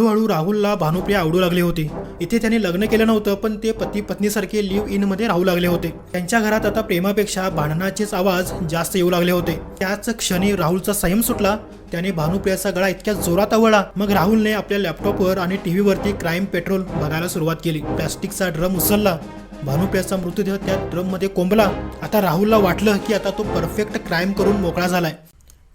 हळूहळू राहुलला भानुप्रिया आवडू लागली होती. इथे त्याने लग्न केलं नव्हतं पण ते पती पत्नीसारखे लिव्ह इनमध्ये राहू लागले होते. त्यांच्या घरात आता प्रेमापेक्षा भांडणाचेच आवाज जास्त येऊ लागले होते. त्याच क्षणी राहुलचा संयम सुटला. त्याने भानुप्रियाचा गळा इतक्या जोरात आवळला. मग राहुलने आपल्या लॅपटॉपवर आणि टीव्हीवरती क्राईम पेट्रोल बघायला सुरुवात केली. प्लॅस्टिकचा ड्रम उचलला. भानुप्रियाचा मृतदेह त्या ड्रममध्ये कोंबला. आता राहुलला वाटलं की आता तो परफेक्ट क्राईम करून मोकळा झालाय.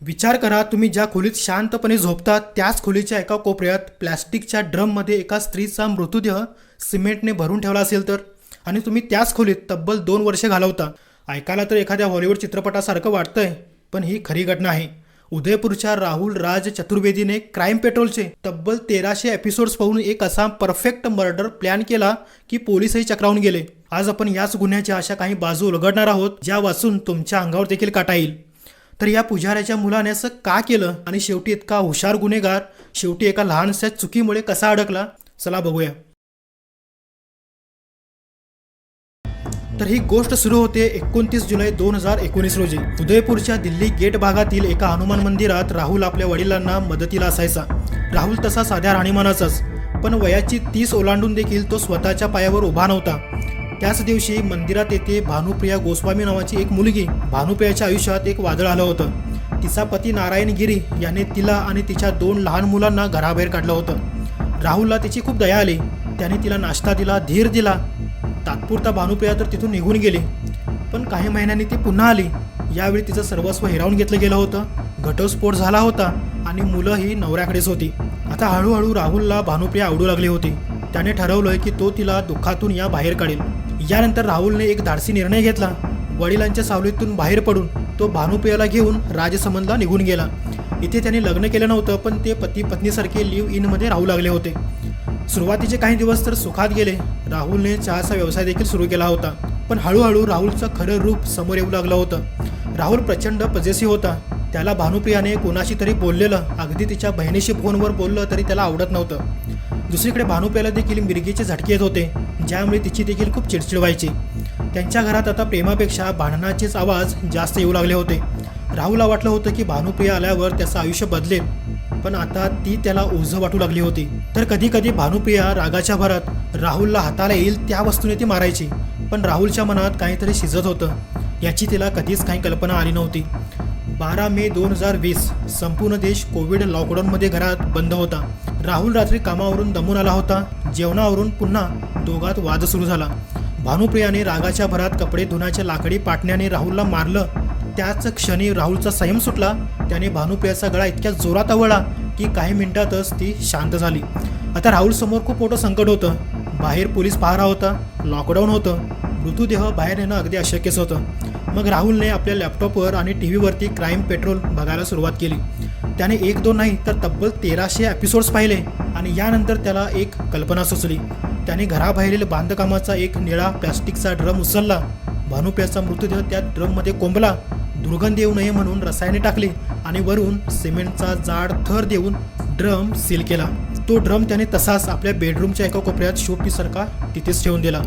विचार करा तुम्ही ज्या खोलीत शांतपणे झोपता त्याच खोलीच्या एका कोपऱ्यात प्लॅस्टिकच्या ड्रममध्ये एका स्त्रीचा मृतदेह सिमेंटने भरून ठेवला असेल तर? आणि तुम्ही त्याच खोलीत तब्बल दोन वर्षे घालवता. ऐकायला तर एखाद्या हॉलिवूड चित्रपटासारखं वाटतंय पण ही खरी घटना आहे. उदयपूरच्या राहुल राज चतुर्वेदीने क्राईम पेट्रोलचे तब्बल तेराशे एपिसोड्स पाहून एक असा परफेक्ट मर्डर प्लॅन केला की पोलिसही चक्रावून गेले. आज आपण याच गुन्ह्याच्या अशा काही बाजू उलगडणार आहोत ज्या वाचून तुमच्या अंगावर देखील काटा येईल. तर या पुजाऱ्याच्या मुलाने असं का केलं? आणि शेवटी इतका हुशार गुन्हेगार शेवटी एका लहानशा चुकीमुळे कसा अडकला? चला बघूया. तर ही गोष्ट सुरू होते एकोणतीस जुलै दोन हजार एकोणीस रोजी. उदयपूरच्या दिल्ली गेट भागातील एका हनुमान मंदिरात राहुल आपल्या वडिलांना मदतीला असायचा. राहुल तसा साध्या राहणीमानाचाच पण वयाची तीस ओलांडून देखील तो स्वतःच्या पायावर उभा नव्हता. त्याच दिवशी मंदिरात येथे भानुप्रिया गोस्वामी नावाची एक मुलगी भानुप्रियाच्या आयुष्यात एक वादळ आलं होतं. तिचा पती नारायण गिरी याने तिला आणि तिच्या दोन लहान मुलांना घराबाहेर काढलं होतं. राहुलला तिची खूप दया आली. त्याने तिला नाश्ता दिला धीर दिला. तात्पुरता भानुप्रिया तर तिथून निघून गेली. पण काही महिन्यांनी ती पुन्हा आली. यावेळी तिचं सर्वस्व हिरावून घेतलं गेलं होतं. घटस्फोट झाला होता आणि मुलं ही नवऱ्याकडेच होती. आता हळूहळू राहुलला भानुप्रिया आवडू लागली होती. त्याने ठरवलं की तो तिला दुःखातून या बाहेर काढेल. यानंतर राहुलने एक धाडसी निर्णय घेतला. वडिलांच्या सावलीतून बाहेर पडून तो भानुप्रियाला घेऊन राजसमंदला निघून गेला. इथे त्याने लग्न केलं नव्हतं पण ते पती पत्नीसारखे लिव्ह इनमध्ये राहू लागले होते. सुरुवातीचे काही दिवस तर सुखात गेले. राहुलने चहाचा व्यवसाय देखील सुरू केला होता पण हळूहळू राहुलचं खरं रूप समोर येऊ लागलं होतं. राहुल प्रचंड पजेसी होता. त्याला भानुप्रियाने कोणाशी तरी बोललेलं अगदी तिच्या बहिणीशी फोनवर बोललं तरी त्याला आवडत नव्हतं. दुसरीकडे भानुप्याला देखील मिरगीचे झटके येत होते. ज्यामुळे तिची देखील खूप चिडचिड व्हायची. त्यांच्या घरात आता प्रेमापेक्षा भांडणाचेच आवाज जास्त येऊ लागले होते. राहुलला वाटलं होतं की भानुप्रिया आल्यावर त्याचं आयुष्य बदलेल पण आता ती त्याला ओझं वाटू लागली होती. तर कधी कधी भानुप्रिया रागाच्या भरात राहुलला हाताला येईल त्या वस्तूने ती मारायची पण राहुलच्या मनात काहीतरी शिजत होतं. याची तिला कधीच काही कल्पना आली नव्हती. बारा मे दोन हजार वीस. संपूर्ण देश कोविड लॉकडाऊनमध्ये घरात बंद होता. राहुल रात्री कामावरून दमून आला होता. जेवणावरून पुन्हा दोघात वाद सुरू झाला. भानुप्रियाने रागाच्या भरात कपडे धुण्याच्या लाकडी पाटण्याने राहुलला मारलं. त्याच क्षणी राहुलचा संयम सुटला. त्याने भानुप्रियाचा गळा इतक्या जोरात आवळला की काही मिनिटातच ती शांत झाली. आता राहुल समोर खूप मोठं संकट होतं. बाहेर पोलीस पहारा होता. लॉकडाऊन होतं. मृतदेह बाहेर येणं अगदी अशक्यच होतं. मग राहुलने आपल्या लॅपटॉपवर आणि टी व्हीवरती क्राईम पेट्रोल बघायला सुरुवात केली. त्याने एक दोन नाही तर तब्बल तेराशे एपिसोड्स पाहिले आणि यानंतर त्याला एक कल्पना सुचली. त्याने घराबाहेरील बांधकामाचा एक निळा प्लॅस्टिकचा ड्रम उचलला. भानुप्याचा मृतदेह त्या ड्रममध्ये कोंबला. दुर्गंध येऊ नये म्हणून रसायने टाकली आणि वरून सिमेंटचा जाड थर देऊन ड्रम सील केला. तो ड्रम त्याने तसाच आपल्या बेडरूमच्या एका कोपऱ्यात शोपीसारखा तिथेच ठेवून दिला.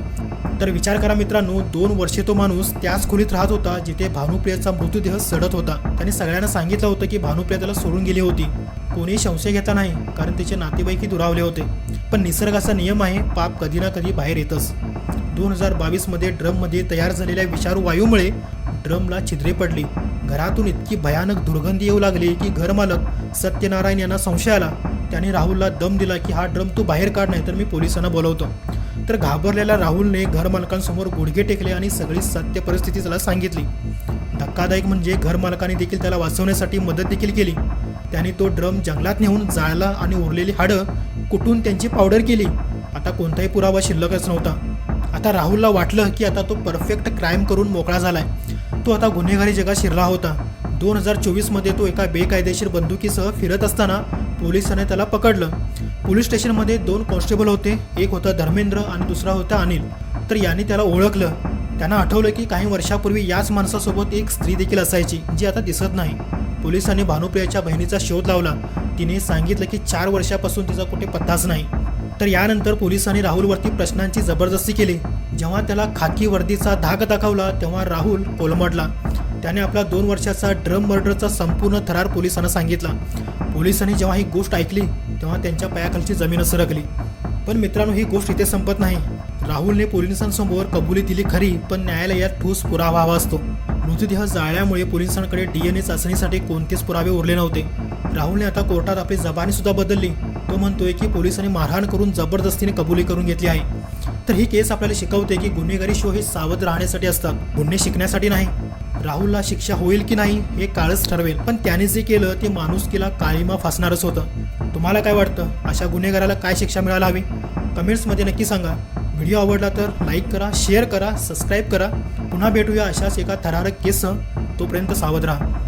तर विचार करा मित्रांनो दोन वर्षे तो माणूस त्याच खोलीत राहत होता जिथे भानुप्रियाचा मृतदेह सडत होता. त्याने सगळ्यांना सांगितलं होतं की भानुप्रिया त्याला सोडून गेली होती. कोणी संशय घेता नाही कारण त्याचे नातेवाईकही दुरावले होते. पण निसर्गाचा नियम आहे पाप कधी ना कधी बाहेर येतच. दोन हजार बावीसमध्ये ड्रममध्ये तयार झालेल्या विषारू वायूमुळे ड्रमला छिद्रे पडली. घरातून इतकी भयानक दुर्गंधी येऊ लागली की घरमालक सत्यनारायण यांना संशय आला. त्याने राहुलला दम दिला की हा ड्रम तू बाहेर काढ नाही तर मी पोलिसांना बोलवतो. तर घाबरलेल्या राहुलने घरमालकांसमोर गुडघे टेकले आणि सगळी सत्य परिस्थिती त्याला सांगितली. धक्कादायक म्हणजे घरमालकाने देखील त्याला वाचवण्यासाठी मदत देखील केली. त्याने तो ड्रम जंगलात नेऊन जाळला आणि उरलेली हाडं कुटून त्यांची पावडर केली. आता कोणताही पुरावा शिल्लकच नव्हता. आता राहुलला वाटलं की आता तो परफेक्ट क्राईम करून मोकळा झालाय. तो आता गुन्हेगारी जगात शिरला होता. दोन हजार चोवीसमध्ये तो एका बेकायदेशीर बंदुकीसह फिरत असताना पोलिसांनी त्याला पकडलं. पोलीस स्टेशनमध्ये दोन कॉन्स्टेबल होते. एक होता धर्मेंद्र आणि दुसरा होता अनिल. तर यांनी त्याला ओळखलं. त्यांना आठवलं की काही वर्षापूर्वी याच माणसासोबत एक स्त्री देखील असायची जी आता दिसत नाही. पोलिसांनी भानुप्रियाच्या बहिणीचा शोध लावला. तिने सांगितलं की चार वर्षापासून तिचा कुठे पत्ताच नाही. तर यानंतर पोलिसांनी राहुलवरती प्रश्नांची जबरदस्ती केली. जेव्हा त्याला खाकी वर्दीचा धाक दाखवला तेव्हा राहुल कोलमडला. त्याने आपला दोन वर्षाचा ड्रम मर्डरचा संपूर्ण थरार पोलिसांना सांगितला. पोलिसांनी जेव्हा ही गोष्ट ऐकली तेव्हा त्यांच्या पायाखालची जमीन सरकली. पण मित्रांनो ही गोष्ट इथे संपत नाही. राहुलने पोलिसांसमोर कबुली दिली खरी पण न्यायालयात ठोस पुरावा हवा असतो. मृतदेह जाळल्यामुळे पोलिसांकडे डीएनए चाचणीसाठी कोणतेच पुरावे उरले नव्हते. राहुलने आता कोर्टात आपली जबानी सुद्धा बदलली. तो म्हणतोय की पोलिसांनी मारहाण करून जबरदस्तीने कबुली करून घेतली आहे. तर ही केस आपल्याला शिकवते की गुन्हेगारी शो हे सावध राहण्यासाठी असतात. गुन्हे शिकण्यासाठी नाही. राहुलला शिक्षा होईल की नाही हे काळच ठरवेल. पण त्याने जे केलं ते माणुसकीला काळीमा फासणारच होतं. तुम्हाला काय वाटतं? अशा गुन्हेगाराला काय शिक्षा मिळायला हवी? कमेंट्समध्ये नक्की सांगा. व्हिडिओ आवडला तर लाईक करा शेअर करा सबस्क्राईब करा. पुन्हा भेटूया अशाच एका थरारक केससह. तोपर्यंत सावध राहा.